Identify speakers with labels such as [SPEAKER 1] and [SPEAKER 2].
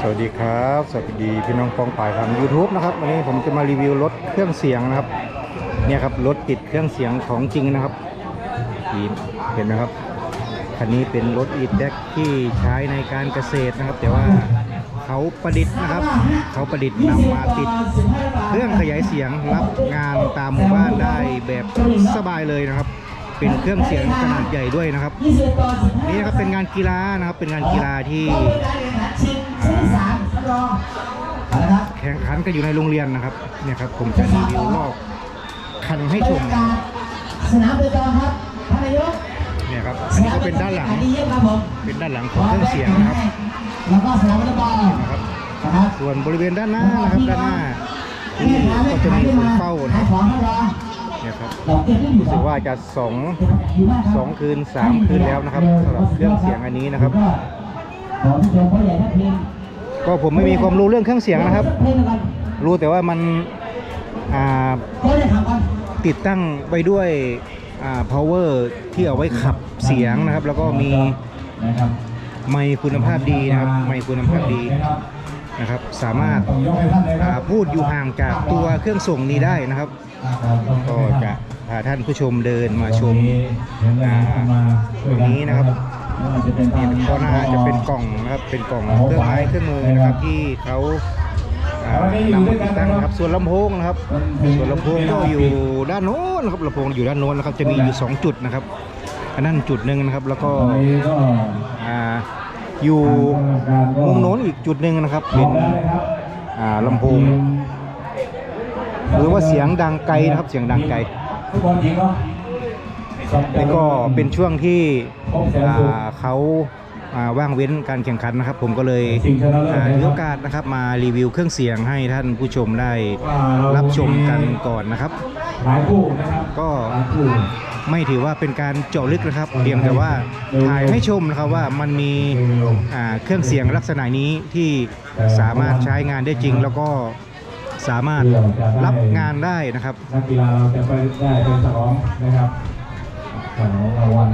[SPEAKER 1] สวัสดีครับ สวัสดีพี่น้องปองป่ายทาง YouTube นะครับวันนี้ผมจะมารีวิวรถเครื่องเสียงนะครับ เนี่ยครับรถติดเครื่องเสียงของจริงนะครับเห็นไหมครับคันนี้เป็นรถอีแดกที่ใช้ในการเกษตรนะครับ แต่ว่าเขาประดิษฐ์นะครับ เขาประดิษฐ์นำมาติด เครื่องขยายเสียงรับงานตามหมู่บ้านได้แบบสบายเลยนะครับ เป็นเครื่องเสียงขนาดใหญ่ด้วยนะครับ นี่นะครับเป็นงานกีฬานะครับเป็นงานกีฬาที่ แข่งขันกันอยู่ในโรงเรียนนะครับ เนี่ยครับผมจะรีวิวรอบคันให้ชม
[SPEAKER 2] สนามเบตองครับท่านนายก
[SPEAKER 1] เนี่ยครับ อันนี้ก็เป็นด้านหลัง
[SPEAKER 2] อันนี้เยี่ยมครับผม
[SPEAKER 1] เป็นด้านหลังของเครื่องเสียงนะครับ
[SPEAKER 2] แล้วก็สนามวอลเลย์บอล
[SPEAKER 1] นะครับ
[SPEAKER 2] นะครับ
[SPEAKER 1] ส่วนบริเวณด้านหน้านะครับ ด้านหน้าที่ก็จะมีคนเฝ้านะค
[SPEAKER 2] ขา
[SPEAKER 1] รั
[SPEAKER 2] ย
[SPEAKER 1] บ
[SPEAKER 2] ของให้รอ
[SPEAKER 1] เนี่ยครับ
[SPEAKER 2] ดอกเบี้ยที่อยู่
[SPEAKER 1] รู้สึกว่าจะสอง สองคืนสามคืนแล้วนะครับสำหรับเครื่องเสียงอันนี้นะครับ
[SPEAKER 2] ขอที่ชมพ่อใหญ่ท่านเพลง
[SPEAKER 1] ก็ผมไม่มีความรู้เรื่องเครื่องเสียงนะครับ
[SPEAKER 2] เพลงแล้วกัน
[SPEAKER 1] รู้แต่ว่ามันอ่า
[SPEAKER 2] ก็จะทำกัน
[SPEAKER 1] ติดตั้งไปด้วยอ่า power ที่เอาไว้ขับเสียงนะครับ แล้วก็มี
[SPEAKER 2] นะครับ
[SPEAKER 1] ไมค์คุณภาพดีนะครับ ไมค์คุณภาพดีนะครับ สามารถ
[SPEAKER 2] ต้องยกให้ท่านเลยค
[SPEAKER 1] อ่า
[SPEAKER 2] รับ
[SPEAKER 1] พูดอยู่ห่างจากตัวเครื่องส่งนี้ได้นะครับ ก็จะพาท่านผู้ชมเดินมาชมอ่าตรงนี้นะครับ นี่ก็น่าจะเป็นกล่องนะครับเป็นกล่องเครื่องไม้เครื่องมือนะครับที่เขาอ่านำมาติดตั้งนะครับส่วนลำโพงนะครับ ส่วนลำโพงก็อยู่ด้านโน้นนะครับลำโพงอยู่ด้านโน้นนะครับจะมีอยู่ 2 จุดนะครับอันนั้นจุดหนึ่งนะครับแล้วก็
[SPEAKER 2] ตอนนี้ก็
[SPEAKER 1] อ่าอยู่มุมโน้นอีกจุดหนึ่งนะครับเป็นอ่าลำโพงหรือว่าเสียงดังไกลนะครับเสียงดังไกล
[SPEAKER 2] ฟุตบอลหญิงเนาะ
[SPEAKER 1] นี่ก็เป็นช่วงที่อ่าเขาอ่าว่างเว้นการแข่งขันนะครับ ผมก็เลยอ่ามีโอกาสนะครับมารีวิวเครื่องเสียงให้ท่านผู้ชมได้รับชมกันก่อนนะครับ
[SPEAKER 2] หลายคู่นะครับ
[SPEAKER 1] ก็
[SPEAKER 2] หลายคู่
[SPEAKER 1] ไม่ถือว่าเป็นการเจาะลึกนะครับเพียงแต่ว่าถ่ายให้ชมนะครับว่ามันมีอ่าเครื่องเสียงลักษณะนี้ที่สามารถใช้งานได้จริง แล้วก็สามารถรับงานได้นะครับ
[SPEAKER 2] นักกีฬาเราจะไปได้เป็นสองนะครับ ของรางวัล